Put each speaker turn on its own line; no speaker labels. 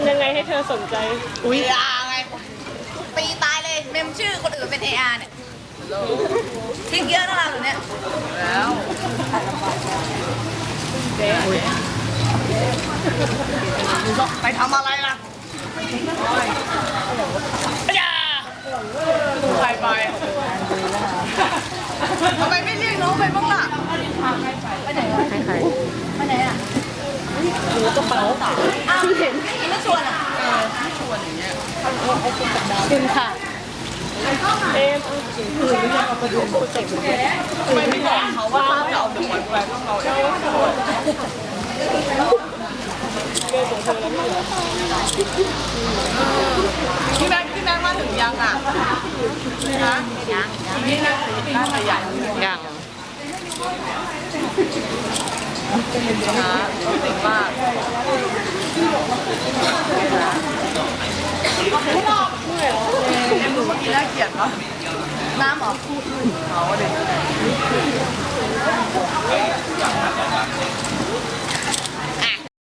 ำยังไงให้เธอสนใจ
อุ้ยอาไงตีตายเลยเมมชื่อคนอื่นเป็น AR เนี่ยทิ้งเยอะนะเราเนี่ยแล้วไปทำอะไรล่ะอย่าใครไปทำไมไม่เรียกน้องไปบ้างล่ะไปไหนอะไปไหนอะ หนูกระเป๋าอ้าวเห็นไม่ชวนอะ
คุณค่ะเอ็ม
ทำไมไม่บอกเขาว่าจะเอาหนึ่งวันไปพวกเราเองพี่แม็กพี่แม็กมาถึงยังอะฮะยังพี่แม็กน่าจะยัง
ยัง
ช้ารู้สึกว่าแอมดูว่ากินน่าเกลียดเนาะน้ำหมอพูดเขาเลย